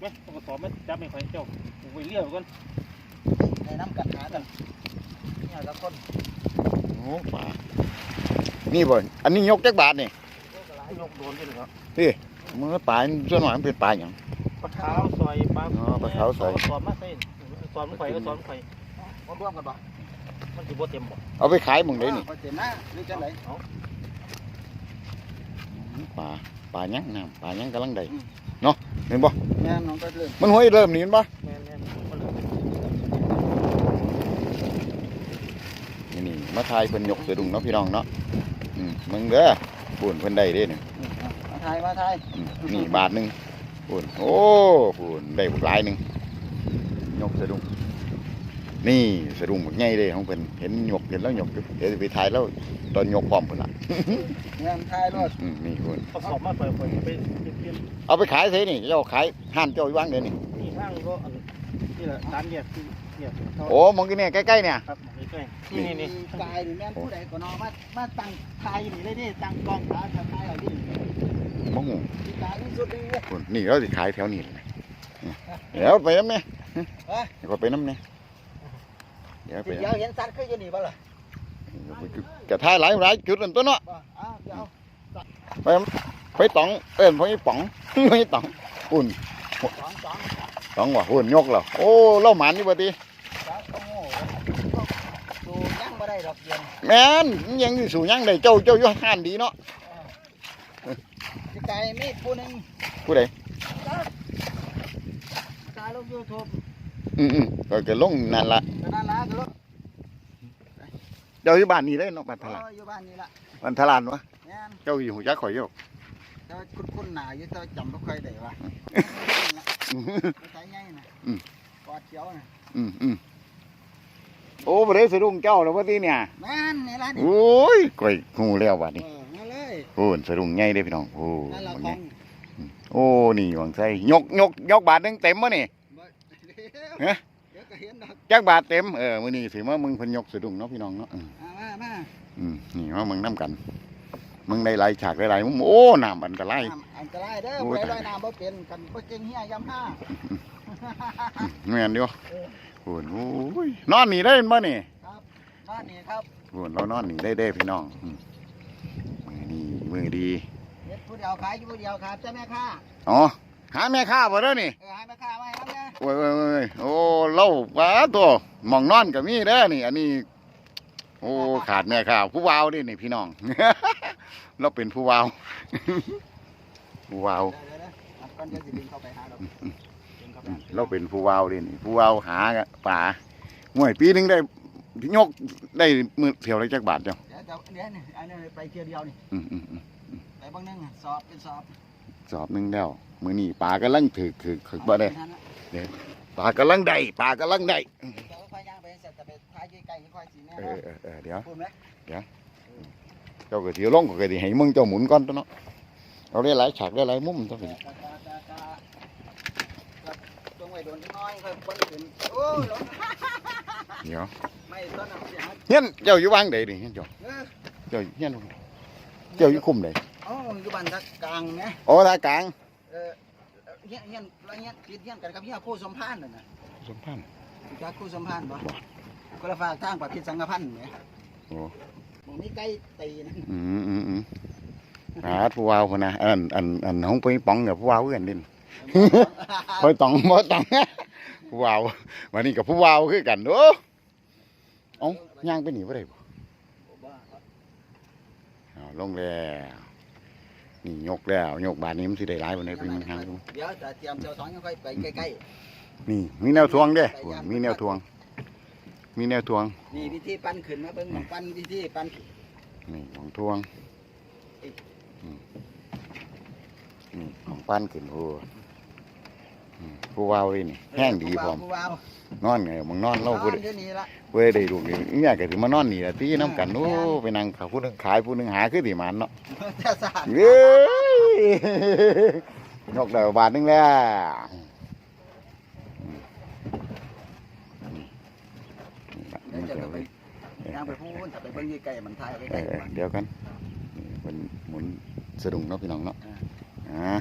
ไหมต้องกระสอบไหมจับไม่ค่อยเจ้าไปเลี้ยวก่อนให้น้ำกัดหากันเนี่ยละคนโอ้ปลานี่บ่อันนี้ยกจักบาทนี่ยกโดนไปเลยครับมือปลาส่วนหน่อยมันเป็นปลาหยังปลาขาวซอยปลาอ๋อปลาขาวซอยสอบมาใส่สอบมันไข่ก็สอบมันไข่มาร่วมกันบ่มันสิบ่เต็มบ่เอาไปขายหมึงเลยนี่เต็มนะหรือจังไดเอาปลาปลาหยังน้ำปลาหยังกำลังได้เนาะ เห็นบ่แม่น้องก็เริ่มมันห้วยเริ่มนี่เห็นบ่แม่นแม่นมันเลยนี่นี่มาทายเพิ่นยกสะดุ้งเนาะพี่น้องเนาะอืมมึงเด้อปุ่นเพิ่นได้เด้นี่มาทายมาทายอืมนี่บาทหนึงปุ่นโอ้ปุ่นได้บักหลายหนึงยกสะดุ้ง นี่สะดุ้งบักใหญ่เลยของเพิ่นเห็นยกเห็นแล้วยกอยู่เดี๋ยวสิไปถ่ายแล้วตอนยกพร้อมเพิ่นล่ะงานทายรถอืมนี่ปุ่นกระสอบมาปล่อยๆไปเปลี่ยนเอาไปขายเสียนี่เจ้าขายห้านเจ้าอยู่ว่างเดี๋ยวนี้นี่ห้างก็อันนี่แหละร้านแยกที่แยกเขาโอ้มองกินเนี่ยใกล้ๆเนี่ยครับนี่ใกล้นี่นี่นี่กายหรือแม่นผู้ใดก็นอมามาตั้งทายอยู่นี่เลยนี่ตั้งกองขาทายเอาดิมองที่ตายที่สุดเลยปุ่นนี่เราสิขายแถวนี้เลยเดี๋ยวไปน้ำเนี่ยเดี๋ยวไปน้ำเนี่ยเดี๋ยวไปเดี๋ยวเห็นสัตว์คืออยู่นี่บ่ล่ะจะถ่ายหลายหลายจุดนั่นตัวเนาะบ่อ้าวเดี๋ยวไปไปตองเอิ้นพ่อไอ้ป๋องพ่อไอ้ตองปุ่นสองสองตองว่ะปุ่นยกแล้วโอ้เล่าหมานนี่บ่ติสามโอ้โหดูยังบ่ได้ดอกเดียวแม่นมันยังอยู่สู่ยังได้เจ้าเจ้าอยู่ห้านดีเนาะที่กายมีผู้หนึงผู้ใดกายลงยูทูบอืมอืมก็จะลงนั่นละ ก็นั่นละก็ลง เจ้าอยู่บ้านนี่เลยเนาะบ้านทลานอยู่บ้านนี่ละบ้านทลานวะแม่นเจ้าอยู่หูจักข่อยอยู่แต่ว่าคุ้นคุ้นๆหนาอยู่แต่ว่าจำบ่ค่อยได้ว่าไม่ใช่ไงนะกอดเขียวนะอืมอืมโอ้บ่ได้สะดุ้งเจ้าแล้วว่าติเนี่ยแม่นนี่ละนี่โอ้ยก่อยหูแล้วบัดเอนี้อนั่นเลยโอ้ยสะดุ้งใหญ่เด้พี่น้องโอ้นั่นละบักขใหอญ่งโอ้นี่หวังใส่ยกยกยกบาทหนึงเต็มบ่นี่บ่เอ๊ะเดี๋ยวก็เห็นดอกจักบาทเต็มเออมื้อนี้สิมามึงเพิ่นยกสะดุ้งเนาะพี่น้องเนาะอื มอ่ามามาอืมนี่มามึงนํกันมึงได้หลายฉากได้หลายมุมโอ้น้ำอันตรายน้ำอันตรายเด้อโอ้ไปยลอยน้ำบ่เป็นกันบ่เก่งเฮียยำห้าแม่นอยู่เออโอ้ยโอ้ยนอนนี่ได้บ่นี่ครับบ้านนี่ครับโอ้ยเรานอนนี่ได้เด้พี่น้องอืมมือดีมือดีเฮ็ดผู้เดียวขายอยู่ผู้เดียวครับเจ้าแม่ค้าอ๋อหาแม่ค้าบ่เด้อนี่เออให้แม่ค้าไว้ครับเนี่ยโอ้ยโอ้ยโอ้ยโอ้เล่าป้าตัวหมองนอนก็มีเด้อนี่ อันนี้ โอ้ขาดแม่ค้าผู้วาวนี่นี่พี่น้อง เราเป็นผู้วาวผู้วาวเดี๋ยวเดี๋ยวเดี๋ยวอะก่อนจะสิบินเข้าไปหาดอกบินเข้าไปหาเราเป็นผู้วาวนี่นี่ผู้วาวหาป่าห่วยปีหนึงได้ยกได้มือเที่ยวไรจักบาทเจ้าเดี๋ยวเดี๋ยวเดี๋ยวนี่อันนี้ไปเที่ยวเดียวนี่อืมอืมอืมไปบางนึงสอบเป็นสอบสอบหนึงแล้วมือนี่ป่ากำลังถือถือถือบ่ได้เอาปนั่นน่ะป่ากำลังได้ป่ากำลังได้ จแต่ไปท้ายใกล้ๆค่อยสิแม่เอเนาะอเออเออเดี๋ยว พูดไหมเจ้าก็เที่ยวลงก็ก็สิให้มึงเจ้าหมุนก่อนตัวเนาะเอาได้หลายฉากได้หลายมุมตัวนี้กะกะกะกะกะตรงไว้โดนน้อยค่อยพ้นขึ้นโอ้ยหลงเดี๋ยวไม่ต้นน้ำเสียหายเฮียนเจ้าอยู่วางใดดิเฮียนเจ้าเออเจ้าเฮียนเจ้าอยู่คุมใดอ๋ออยู่บ้านทักกลางไงโอ้ทางกลางเออเฮียนเฮียนแล้วเฮียนติดเฮียนกันกับเฮียคู่สมพานนั่นน่ะสมพันธ์รู้จักคู่สมพานบ่ คนละฝากทางประพิษสังฆพันธ์แหมโอ้บ่มีไก่ตีนะอืมอืมอืมหาผู้วาวคนนะอันอันอันห้องไปป๋องกับผู้วาวเอื่อนดินคอยตองบ่ตองผู้วาววันนี้กับผู้วาวคือกันเด้อเอ้าย่างไปหนีบ่ได้บ่เอาลงแล้วนี่ยกแล้วยกบาทนี้มันสิได้หลายบ่ได้เป็นมันหางดูเดี๋ยวจะเตรียมเจ้าสองยังค่อยไปใกล้นี่มีแนวทวงเด้โอ้ยมีแนวทวง มีแนวทวงๆนี่วิธีปั้นขึ้นมาเบิ่งหม้องปั้นวิธีปั้นนี่ของทวงอืมนี่ของปั้นขึ้นโอ้อืมผู้วาวเลยนี่แห้งดีพร้อม ผู้ว่าวนอนไงมึงนอนผู้เล่าว่าวผู้นใดอนเดี๋ยวนี้ละผู้ใดได้ลูกนี่อยากก็สิมานอนนี่ละตีน้ำกันโอ้ไปนั่งขาผู้หนึงขายผู้หนึงหาคือสิหมันเนาะจะสานเอ้ยยกได้บาทหนึงแล้วอืม เดี๋ยวจะไป ย่างไปพูนถ้าไปเบิ่งใกลมันทายไปเอใกล้อเออเดี๋ยวกันนี่เป็นหมุนสะดุ้งเนาะพี่น้องเนาะอ่า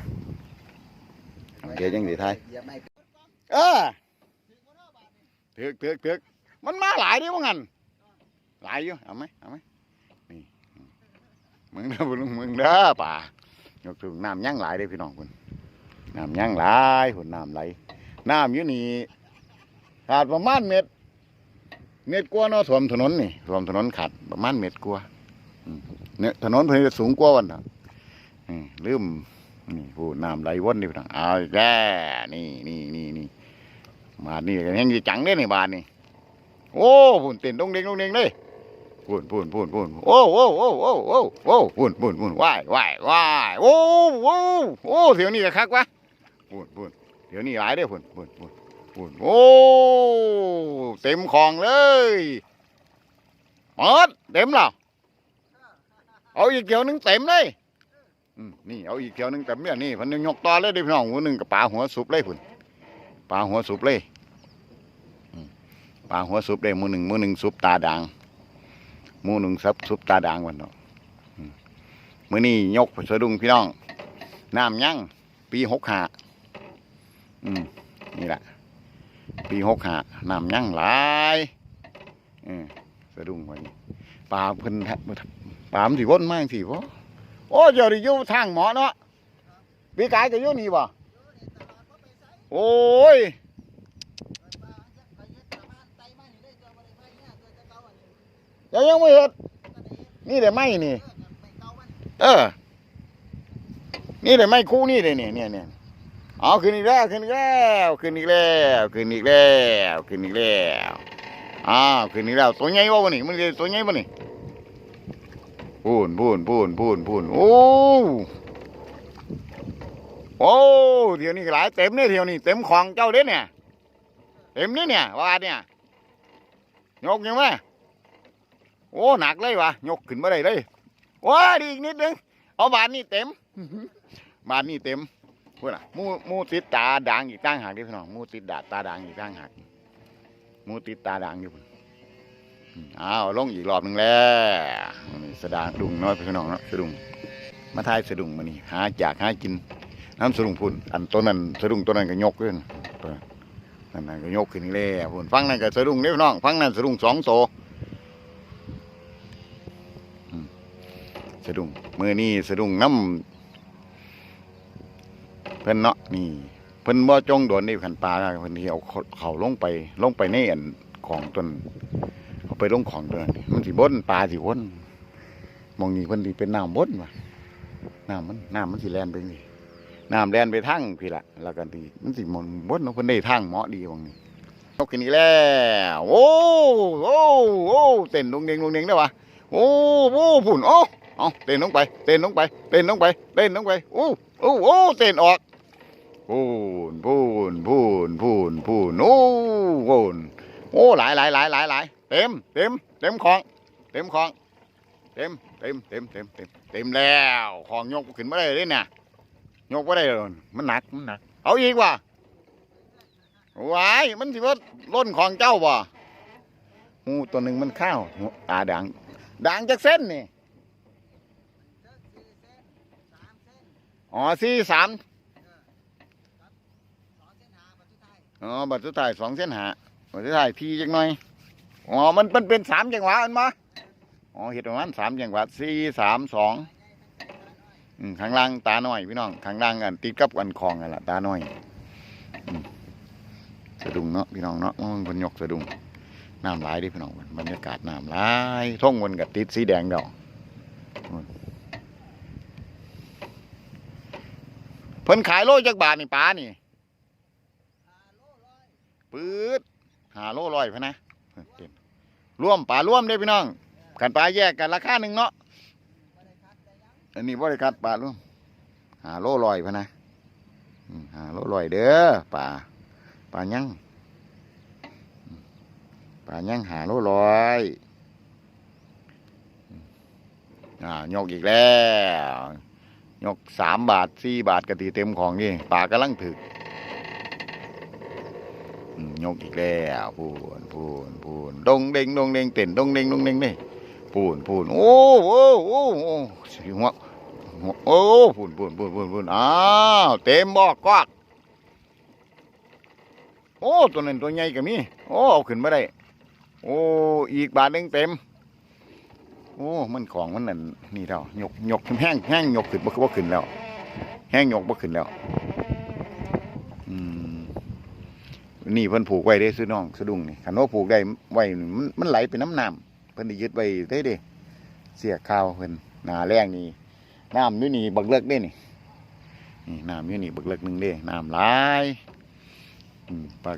เดี๋ยวยังสิทายเหยียบไม่เออถึกถึกถึกมันมาหลายเดิว่างั้นหลายอยู่เอาไหมเอาไหมนี่มึงเด้อบุญมึงเด้อป่ายกถึงน้ำยั่งหลายเด้อพี่น้องคุณน้ำยั่งหลายหุ่นน้ำไหลน้ำอยู่นี่ขาดประมาณเม็ด เม็ดกว่าเนาะท่วมถนนนี่ท่วมถนนขาดประมาณเม็ดกว่าอืมเนี่ยถนนเพิ่นจะสูงกว่าวันน่ะลืมนี่ผู้น้ำไหลวนนี่พี่น้องเอาอีกแล้วนี่นี่นี่นี่บาทนี่ก็ยังสิจังเด้นี่บาทนี่โอ้พุ่นเต้นดงเด้งดงเด้งเลยพุ่นพุ่นพุ่นพุ่นโอ้โอ้โอ้โอ้โอ้โอ้พุ่นพุ่นพุ่นว้ายว้ายว้ายโอ้โอ้โอ้เดี๋ยวนี้ก็คักวะพุ่นพุ่นเดี๋ยวนี้หลายเด้อพุ่นพุ่นพุ่นพุ่น โอ้เต็มของเลยหมดเต็มแล้วเอาอีกเกี่ยวนึงเต็มเลยนี่เอาอีกเกี่ยวนึงเต็มเนี่ยนี่พันยังยกต่อเลยดิพี่น้องหัวหนึ่งกับปลาหัวสุบเลยพุ่นปลาหัวสุบเลยปลาหัวสุบเลยมือหนึ่งมือหนึ่งสุบตาด่างมือหนึ่งซับสุบตาด่างวันเนาะอืมมือนี้ยกสะดุ้งพี่น้องน้ำยั่งปีหกหาอืมนี่แหละ ปีหกหาน้ำยั่งหลายเออสะดุ้งวันนี้ปลาเพิ่นแทบปลามันสิวนมากสิพ่อโอ้เจ้าดิยูทางหมอเนาะปีกายก็ยู่นี่บ่โอ้ยยังยังไม่เห็ดนี่เดี๋ยวไม่นี่ เออ นี่เดี๋ยวไม่คู่นี่เลยเนี่ยเนี่ยเนี่ย เอาขึ้นอีกแล้วขึ้นอีกแล้วขึ้นอีกแล้วขึ้นอีกแล้วขึ้นอีกแล้วอ้าวขึ้นอีกแล้วตัวใหญ่วะวะนี่มันเรียตัวใหญ่วะนี่พูนพูนพูนพูนพูนโอ้โอ้เดี๋ยวนี้หลายเต็มเนี่ยเดี๋ยวนี้เต็มของเจ้าเด้เนี่ยเต็มนี่เนี่ยว่าเนี่ยยกยังไงโอ้หนักเลยวะยกขึ้นมาได้เลยว้าดีอีกนิดนึงเอาบานนี่เต็มบานนี่เต็ม พูดน่ะมูมูติดตาด่างอีกตั้งหากดิพี่น้องมูติดดาตาด่างอีกตั้งหากมูติดตาด่างอยู่พุ่อนอ้าวลงอีกรอบหนึ่งแล้วนี่สะดางดุงน้อยพี่น้องเนาะสะดุงมาทายสะดุงมานี่หาจากหากินน้ำสะดุงพุ่นอันต้นนั้นสะดุงต้นนั้นก็ยกขึ้นตัวนั่นนั่นก็ยกขึ้นอีกแล้วพุ่นฟังนั่นก็สะดุงเด้อพี่น้องฟังนั่นสะดุงสองโตสะดุงมือนี่สะดุงน้ำ เพิ่นเนาะนี่เพิ่นบ่จงโดนนี่ขันปลาเพิ่นที่เอาเขาเขาลงไปลงไปในอันของต้นเอาไปลงของต้นนั้นมันสิบนปลาสิวนมองนี่เพิ่นสิเป็นน้ำบนวะน้ำมันน้ำมันสิแลนไปนี่น้ำแลนไปทางพี่ละแล้วก็ดีมันสิหมนบนเนาะเพิ่นได้ทางเหมาะดีมองนี่นกกินอีกแล้วโอ้โอ้โอ้เต้นดงเดงดงเดงได้วะโอ้โอ้พุ่นโอ้เอาเต้นลงไปเต้นลงไปเต้นลงไปเต้นลงไปโอู้อู้โอ้เต้นออก พูนพูนพูนพูนพูนโอ้พูนโอ้หลายหลายหลายหลายหลายเต็มเต็มเต็มของ เต็มของ เต็มเต็มเต็มเต็มเต็มเต็มแล้วของยกขึ้นมาได้เลยเนี่ยยกไม่ได้เลยมันหนักมันหนักเอาอีกว่ะว้ายมันสิว่าล้นของเจ้าบ่หูตัวหนึ่งมันข้าวตาด่างด่างจากเส้นนี่อ๋อสี่สาม อ๋อบัตรสุดท้ายสองเส้นหาบัตรสุดท้ายทีจังหน่อยอ๋อมันมันเป็นสามจังหวะอันมาอ๋อเห็ดประมาณสามจังหวะสี่สามสองอืมข้างล่างตาหน่อยพี่น้องข้างล่างอันติดกับอันคลองกันละตาหน่อยสะดุ้งเนาะพี่น้องเนาะมันบนยกสะดุ้งน้ำลายดิพี่น้องบรรยากาศน้ำลายท่องบนกับติดสีแดงดอกเพิ่นขายโลจักบาทนี่ปลานี่ ปื๊ดหาโลร้อยพะนะเต็มร่วมปลาร่วมเด้พี่น้องขันปลาแยกกันราคาหนึ่งเนาะอันนี้บริการปลาร่วมหาโลร้อยพะนะหาโลร้อยเด้อปลาปลายังปลายังหาโลร้อยอ่ายกอีกแล้ว ยกสามบาทสี่บาทกะตีเต็มของนี่ปลากำลังถึกอืม ยกอีกแล้วพูนพูนพูนดงเด้งดงเด้งเต้นดงเด้งดงเด้งนี่พูนพูนโอ้โอ้โอ้โอ้สิหัวโอ้พูนพูนพูนพูนพูนอ้าวเต็มบอกกอกโอ้ตัวนั้นตัวใหญ่ก็มีโอ้เอาขึ้นมาได้โอ้อีกบาทหนึงเต็ม โอ้มันของมันนั่นนี่แล้วยกยกแห้งแห้งยกขึ้นบ่คือบ่ขึ้นแล้วแห้งยกบ่ขึ้นแล้ว อืม นี่เพิ่นผูกไว้เด้ซื้อน้องสะดุ้งนี่คันว่าผูกได้ไว้มันมันไหลไปน้ำน้ำเพิ่นได้ยึดไว้ได้เด้เสียข้าวเพิ่นหนาแรงนี่น้ำอยู่นี่บักเลิกเด้นี่นี่น้ำอยู่นี่บักเลิกหนึ่งเด้น้ำหลายอืมปลา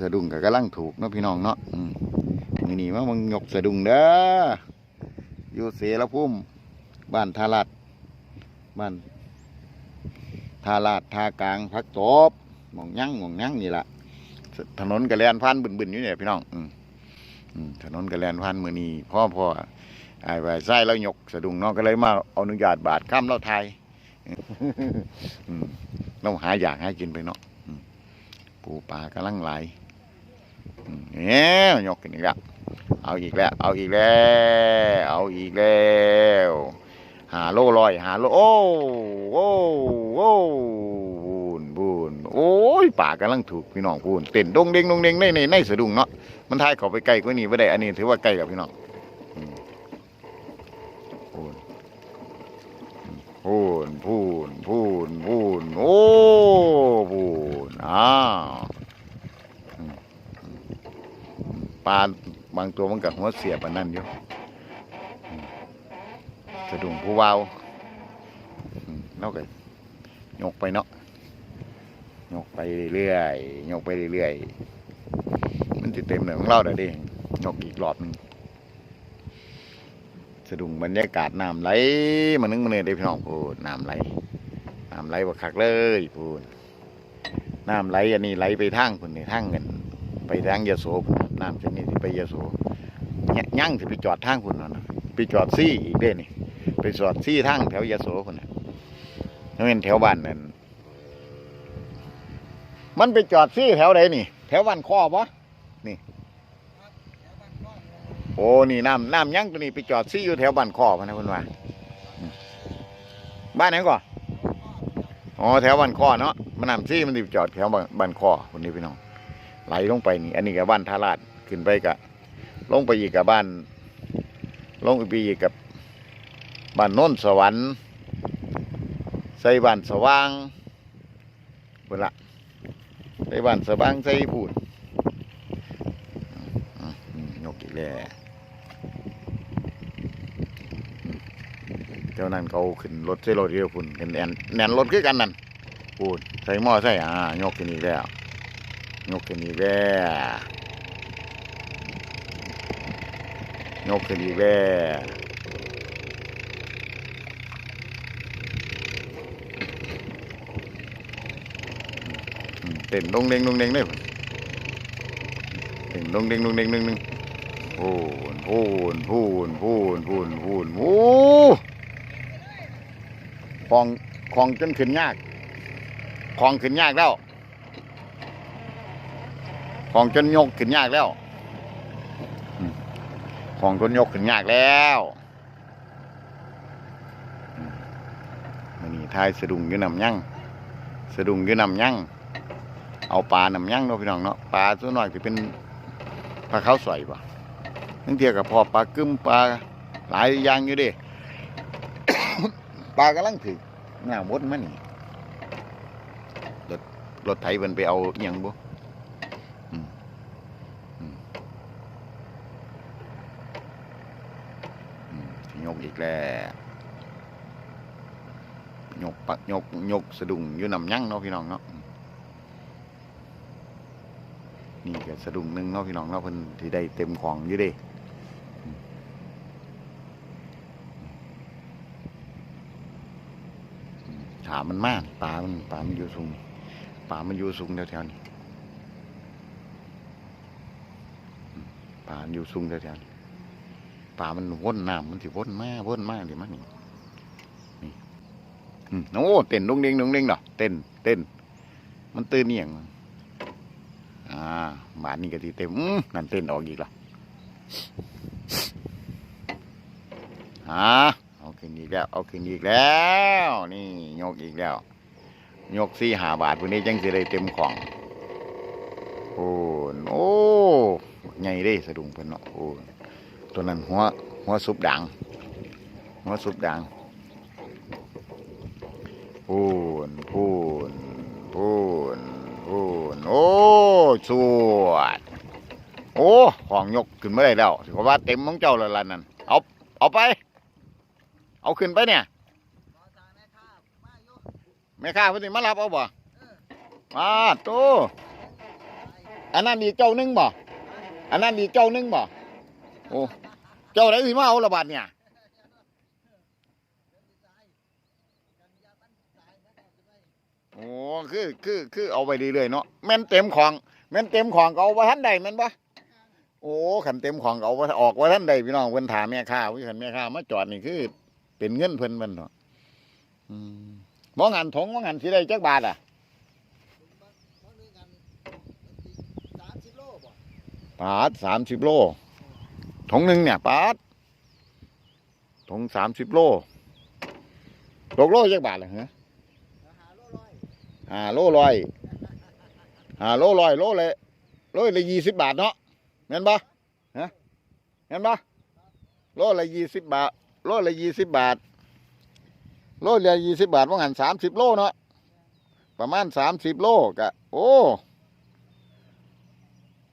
สะดุ้งก็กำลังถูกเนาะพี่น้องเนาะนี่นี่ว่ามึงยกสะดุ้งเด้ออยู่เสรภูมิบ้านทารัดบ้านทาลาดทากลางพักตบมองยั่งมองยั่งนี่แหละ ถนนกระแลนพันบึนๆอยู่เนี่ยพี่น้องอืมถนนกระแลนพันมือนีพ่อพ่อไอ้ใบไส้แล้วยกสะดุ้งน้องก็เลยมาเอาอนุญาตบาทข้ามเล่าไทยอืมเราหาอยากให้กินไปเนาะปูปลากำลังไหลเนี่ยยกกันอีกแล้วเอาอีกแล้ว เอาอีกแล้ว เอาอีกแล้วหาโลลอย หาโลโอ้โอ้โอ้ นบูนโอ้ยป่ากำลังถูกพี่น้องพูนเต้นดงเด้งดงเด้งในในในสะดุ้งเนาะมันทายเขาไปไกลกว่านี้ไม่ได้อันนี้ถือว่าไกลกับพี่น้องพูนพูนพูนพูนพูนโอ้พูนอ้าวปลาบางตัวมันกับหัวเสียบอันนั้นอยู่สะดุ้งผู้วาวอืมเราก็ยกไปเนาะ ยกไปเรื่อยๆยกไปเรื่อยๆมันจะเต็มเลยของเราเด้อเดิยกอีกรอบนึงสะดุ้งบรรยากาศน้ำไหลมานึงมาเนี่ยเด้อพี่น้องพูดน้ำไหลน้ำไหลบ่คักเลยพูดน้ำไหลอันนี้ไหลไปทางพุ่นนี่ทางเงินไปทางยโสนน้ำชนิดที่ไปยโสเนี่ยยั่งสิไปจอดทางพุ่นนั่นน่ะไปจอดซี่อีกเด้นี่ไปสอดซี่ทางแถวยโสคนน่ะนั่นเป็นแถวบ้านนั่น มันไปจอดซี่แถวไหนนี่ แถวบ้านคอปะนี่ โอ้นี่น้ำน้ำยั้งตัวนี้ไปจอดซี่อยู่แถวบ้านคอพะนะคุณว่าบ้านไหนก่อนอ๋อแถวบ้านคอเนาะมันน้ำซี่มันไปจอดแถวบ้านบ้านคอคนนี้พี่น้องไหลลงไปนี่ อันนี้กับบ้านทาราดขึ้นไปกะลงไปอีกกับบ้าน ลงไปอีกกับบ้านโน้นสวรรค์ใส่บ้านสว่างเวละ ใส่บ้านสว่างใส่พูดอะอืมยกอีกแล้วเจ้านั่นเขาขึ้นรถใส่รถเดียวพุ่นกันแอนแนนรถคือกันนั่นพูดใส่หม้อใส่อ่ายกกันอีกแล้วยกกันอีกแล้วยกกันอีกแล้ว เต้นดงเด้งดงเด้งได้เต้นดงเด้งดงเด้งหนึ่งหนึ่งพูนพูนพูนพูนพูนพูนโอ้คลองคลองจนขึ้นยากคลองขึ้นยากแล้วคลองจนยกขึ้นยากแล้วคลองจนยกขึ้นยากแล้วมันนี่ทายสะดุ้งยู่นำยั่งสะดุ้งยู่นำยั่ง เอาปลาหนำยั่งเนาะพี่น้องเนาะปลาตัวน้อยที่เป็นปลาข้าวสวยป่ะนั่นเทียกับพอปลากึ้มปลาหลายอย่างอยู่ดิปลากำลังถึงหน้ามดมันนี่รถรถไถมันไปเอาอย่างบ่อืมอืมอืมสิยกอีกแล้วยกปะยกยกสะดุ้งอยู่นำยั่งเนาะพี่น้องเนาะ นี่ก็สะดุ้งหนึงเนาะพี่น้องเนาะเพิ่นที่ได้เต็มของอยู่เด้ถามมันมากปลามันปลามันอยู่สูงปลามันอยู่สูงแถวๆนี้ปลานอยู่สูงแถวๆนี้ปลามันว่นน้ำมันสิว่นมากว่นมาเดี๋ยมันนี่นี่โอ้เต้นดงเด้งดงเด้งเนาะเต้นเต้นมันตื่นเนียง อ่าบาทนี้ก็ทีเต็มนั่นเต้นออกอีกละฮะเอาขึ้นอีกแล้ว เอาขึ้นอีกแล้ว นี่ยกอีกแล้ว ยกสี่หาบาทวันนี้จังสิได้เต็มของโอ้นโอ้ใหญ่เด้สะดุ้งเพิ่นเนาะโอ้ตัวนั้นหัวหัวซุปดังหัวซุปดังพูนพูนพูนพูน โอ้สวด โอ้ของยกขึ้นไมาได้แล้วถือว่าเต็มของเจ้าแล้วล่ะนั่นเอาเอาไป เอาขึ้นไปเนี่ยแม่ค้ามาอยู่แม่ค้าเพิ่นมารับเอาบ่มาโตอันนั้นอีกเจ้าหนึงบ่อันนั้นอีกเจ้าหนึงบ่โอ้เจ้าไหนสิมาเอาละบาดเนี่ยโอ้ คือคือคือเอาไปเรื่อยๆเนาะแม่นเต็มของแม่นเต็มของก็เอาไว้ทันใดแม่นบ่โอ้ขันเต็มของก็เอาไว้ออกไว้ทันใดพี่น้องเพิ่นถามแม่ค้าวิคันแม่ค้ามาจอดนี่คือ เป็นเงินเพิ่นมันเนาะอืมมองหันถงมองหันสิได้จักบาทอะมื้อนี้กันสามสิบโลบ่ปาดสามสิบโลถงหนึ่งเนี่ยปาดถงสามสิบโลตกโลจักบาทเลยเหรอหาโลร้อย หาโลลอยหาโลลอยโลเลยโลเละยี่สิบบาทเนาะเห็นปะฮะเห็นปะโลเละยี่สิบบาทโลเละยี่สิบบาทโลเละยี่สิบบาทว่างันสามสิบโลเนาะประมาณสามสิบโลกะโอ้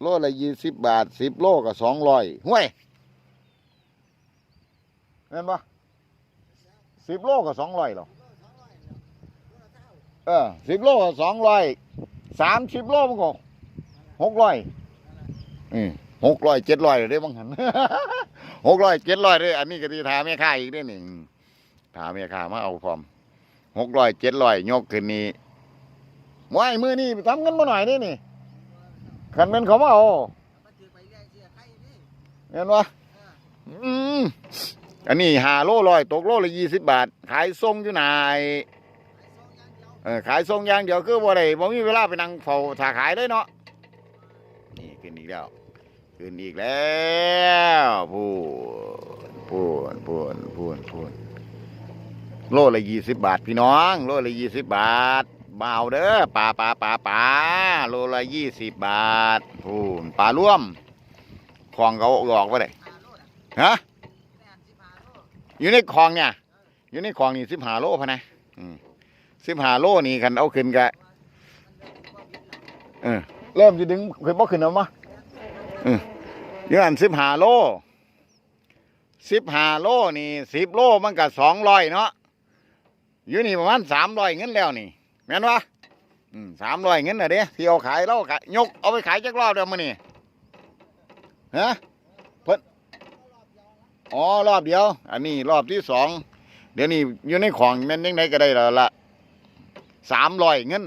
โลละยี่สิบบาทสิบโลก็สองร้อยห่วยเห็นปะสิบโลก็สองร้อยหรอ เออสิบโลสองร้อยสามสิบโลมันก็หกร้อยอืมหกร้อยเจ็ดร้อยได้บ้างหันหกร้อยเจ็ดร้อยเลยอันนี้ก็ที่ถามแม่ค้าอีกได้หนึ่งถามแม่ค้ามาเอาพร้อมหกร้อยเจ็ดร้อยยกขึ้นนี้ว่ายมือนี่ทำเงินมาหน่อยได้นี่ขันเป็นเขามาเอาเห็นปะอืมอันนี้หาโลร้อยตกโลละยี่สิบบาท ขายส่งอยู่ไหน ไอ้ซองอย่าง เออขายส่งอย่างเดียวคือบ่ได้บ่มีเวลาไปนั่งเฝ้าถาขายได้เนาะนี่ขึ้นอีกแล้วขึ้นอีกแล้วพูนพูนพูนพูนพูนโลละยี่สิบบาทพี่น้อง โลละยี่สิบบาทเบาเด้อปลาปลาปลาปลาโลละยี่สิบบาทพูนปลาร่วมของเขาหลอกไว้ได้หาโลน่ะฮะอยู่ในคลองเนี่ย อยู่ในคลองนี่สิบห้าโลพะนะ สิบห้าโลนี่กันเอาขึ้นกะเออเริ่มจะดึงขึ้นบ่ขึ้นแล้วมะเอออยู่อันสิบห้าโลสิบห้าโลนี่สิบโลมันก็สองร้อยเนาะอยู่นี่ประมาณสามร้อยเงินแล้วนี่แม่นวะอืมสามร้อยเงินน่ะเด้ที่เอาขายแล้วขายยกเอาไปขายจักรอบเดียวมื้อนี่ฮะเพิ่นอ๋อรอบเดียว อันนี้รอบที่สองเดี๋ยวนี้อยู่ในของแม่นยังไงก็ได้แล้วละ สามร้อยเงิน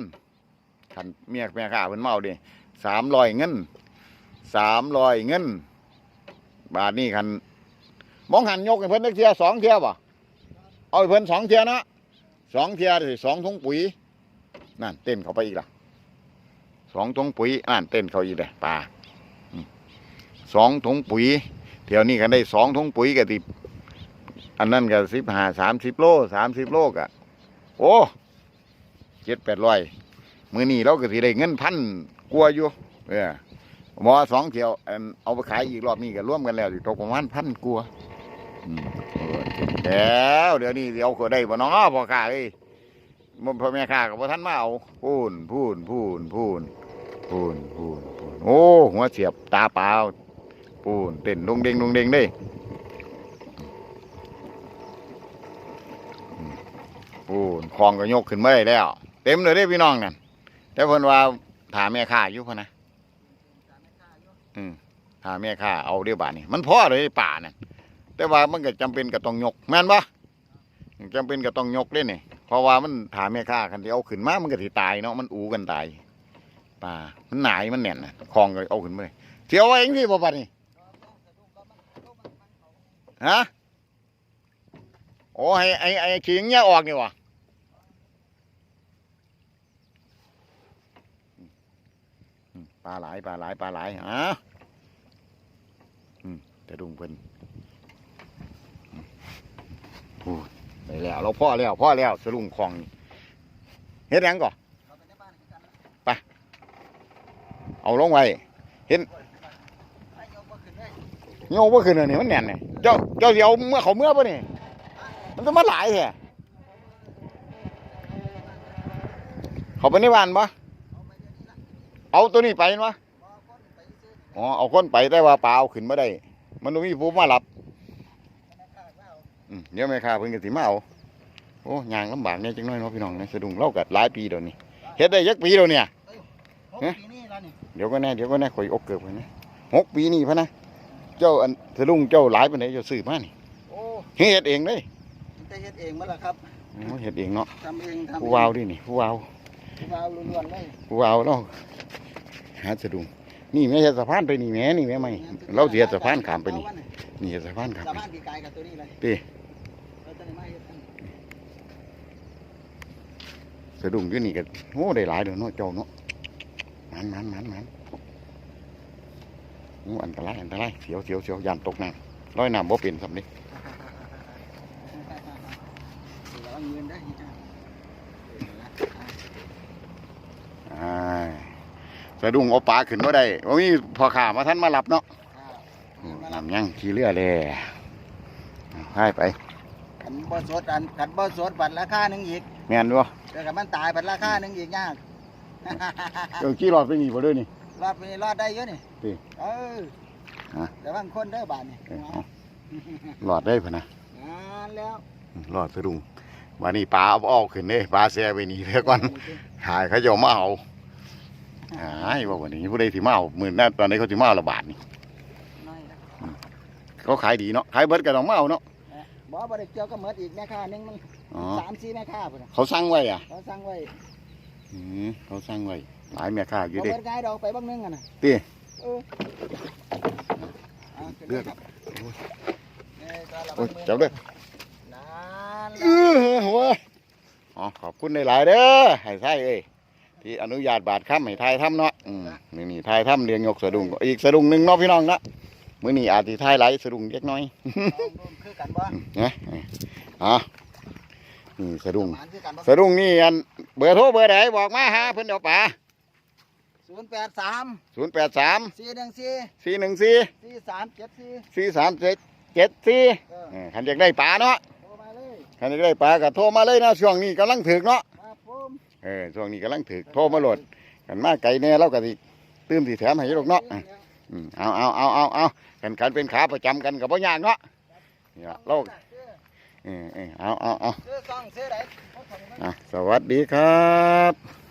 ขันเมียเมียข้าเพิ่นเอาดิสามร้อยเงินสามร้อยเงิน บาทนี่คันมองหันยกให้เพิ่นนักเทียสองเทียบ่เอาเพิ่นสองเทียนะสองเทียสิสองถุงปุ๋ยนั่นเต้นเขาไปอีกละสองถุงปุ๋ยนั่นเต้นเขาอีกเลยป่าสองถุงปุ๋ยเที่ยวนี้กันได้สองถุงปุ๋ยกะติอันนั้นก็สิบห้าสามสิบโลสามสิบโลกะโอ้ เจ็ดแปดร้อยมือนี้เราก็สิได้เงินพันกลัวอยู่เออหมอสองเที่ยวอันเอาไปขายอีกรอบนี้ก็ร่วมกันแล้วสิตกประมาณพันกลัวเออแล้วเดี๋ยวนี้เดี๋ยวก็ได้บ่น้อพ่อข้าเอ้ยมันพ่อแม่ข้ากับพ่ท่านมาเอาพูนพูนพูนพูนพูนพูนพูนโอ้หัวเสียบตาเปล่าพูนเต้นดงเด้งดงเด้งเด้พูนคลองก็ยกขึ้นไมาได้แล้ว เต็มเลยเด้พี่น้องนั่นแต่เพิ่นว่าถามแม่ข้าอยู่พะนะตามแม่ค้าอยู่อืมถามแม่ข้าเอาเดียวบาทนี่มันพอเลยป่านั่นแต่ว่ามันก็จำเป็นก็ต้องยกแม่นปะจำเป็นก็ต้องยกเด้นี่เพราะว่ามันถามแม่ข้าคันที่เอาขึ้นมามันก็สิตายเนาะมันอูกันตายป่ามันหนายมันแน่นน่ะคลองก็เอาขึ้นมาเลยเที่ยวเอาเองที่บ่ปะนี่ฮะโอ้ให้ไอ้ไอ้ขิงเนี่ยออกนี่วะอืม ปลาหลายปลาหลายปลาหลายฮะอืมแต่ดุงเพิ่นอืมโอ้ได้แล้วเราพ่อแล้วพ่อแล้วสลุงคลองเฮ็ดยังก่อเราไปเอาลงไว้ไอ้ยกบ่ขึ้นเลยโยกบ่ขึ้นอันนี้มันแน่นนี่เจ้าเจ้าเดี๋ยวเมื่อเขาเมื่อป่ะนี่มันจะมาหลายแท้เขาไปในบ้านปะ เอาไปเดี๋ยวนี้ละเอาตัวนี้ไปเห็นปะบ่คนไปซื้ออ๋อเอาคนไปแต่ว่าปลาเอาขึ้นมาได้ มันต้องมีผู้มารับธนาคารว่าเอาอืมเดี๋ยวแม่ค้าเพิ่นก็สิมาเอาโอ้ยางลำบากเนี่ยจังน้อยเนาะพี่น้องนะสะดุ้งเล่ากัหลายปีเดี๋ยวนี้เฮ็ดได้ยักปีเดี๋ยวเนี่ยหกเอ๊ะปีนี่แล้วนี่เดี๋ยวก็แน่เดี๋ยวก็แน่ข่อยอกเกิบไปนะหกปีนี่พะนะเจ้าอันสะดุ้งเจ้าหลายปานใดเจ้าซื้อมานี่โอ้เฮ็ดเองเลยมันจะเฮ็ดเองมั้ล่ะครับโอ้เฮ็ดเองเนาะทำเองทำเองผู้วาวดินี่ผู้วาวผู้วาวล้วนๆเลยผู้วาวเรา หาสะดุ้งนี่แม่เฮ็ดสะพานไปนี่แม่นี่แม่ไม่เราสิเฮ็ดสะพานข้ามไปนี่นี่เฮ็ดสะพานข้ามสะไปพานปีกายกับตัวนี้เลยติเราจะได้มาเฮ็ดกันสะดุ้งอยู่นี่ก็โอ้ได้หลายเด้อเนาะเจ้าเนาะมันมันมันมันโอ้อันตรายอันตรายเสียวเสียวเสียวย่านตกน้ำร้อยน้ำบ่เป็นสำนี้ระวังเงินได้อจ้าอ่า สะดุ้งเอาปลาขึ้นมาได้ว่ามีพอข่ามาท่านมารับเนาะอืมน้ำยังขี่เรือเลยให้ไปขันบ่สดอันขันบ่สดบัตรราคาหนึ่งอีกแม่นด้วยเดี๋ยวกับมันตายบัตรราคาหนึ่งอีกยากเจ้าขี่รอดไปนี่บ่เด้วยนี่รอดไปรอดได้เยอะนี่ติเออฮะแต่บางคนเด้อบาทนี่เอ้ยเอารอดได้พะนะงานแล้วรอดสะดุ้งวันนี้ปลาเอาออกขึ้นเด้ปลาแซ่ไปนี่เดี๋ยวก่อนหายเขาจะเอามาเอา หายว่าวันนี้ผู้ใดสิมาเอาหมื่นนั้นตอนนี้เขาสิมาเอาละบาทนี่น้อยนะเขาขายดีเนาะขายเบิดก็ต้องมาเอาเนาะบ่บ่ได้เกี่ยวกับหมดอีกแม่ค้าหนึงมันอ๋อสามสี่แม่ค้าพุ่นน่ะเขาสั่งไว้อะเขาสั่งไว้อืมเขาสั่งไว้หลายแม่ค้าอยู่บ่เด้ เบิดง่ายดอกไปบางนึงอะน่ะติ เออาขึ้นเลือกครับนี่ก็ระวัโอ้ยงมือจับเด้อนาน เออหัวอ๋อขอบคุณหลายๆเด้อให้ไทยเอ้ย ที่อนุญาตบาทค้ำให้ไทยทำเนาะอืมนี่นี่ไทยทำเรียงยกสะดุ้งอีกสะดุ้งหนึ่งเนาะพี่น้องเนาะมื้อนี้อาจสิไทยไหลสะดุ้งเล็กน้อยลองดูคือกันบ่นะอะนี่สะดุ้งหมานคือกันบ่สะดุ้งนี่อันเบอร์โทรเบอร์ไหนบอกมาหาเพิ่นเดี๋ยวป่าศูนย์แปดสามศูนย์แปดสามสี่หนึ่งสี่สี่หนึ่งสี่สี่สามเจ็ดสี่สี่สามเจ็ดเจ็ดสี่เออขันอยากได้ป่าเนาะโทรมาเลยขันอยากได้ป่าก็โทรมาเลยนะช่วงนี้กำลังถึกเนาะครับผม เออช่วงนี้กำลังถึกโทรมาโหลดกันมาไกลแน่เราก็สิตื้มสิแถมให้ลูกเนาะอะอืมเอาเอาเอาเอาเอากันกันเป็นขาประจำกันกับพ่อยากเนาะเนี่ยเราเออเออเอาเอาเอาซื้อซองซื้อไหนเขาส่งมาอะสวัสดีครับ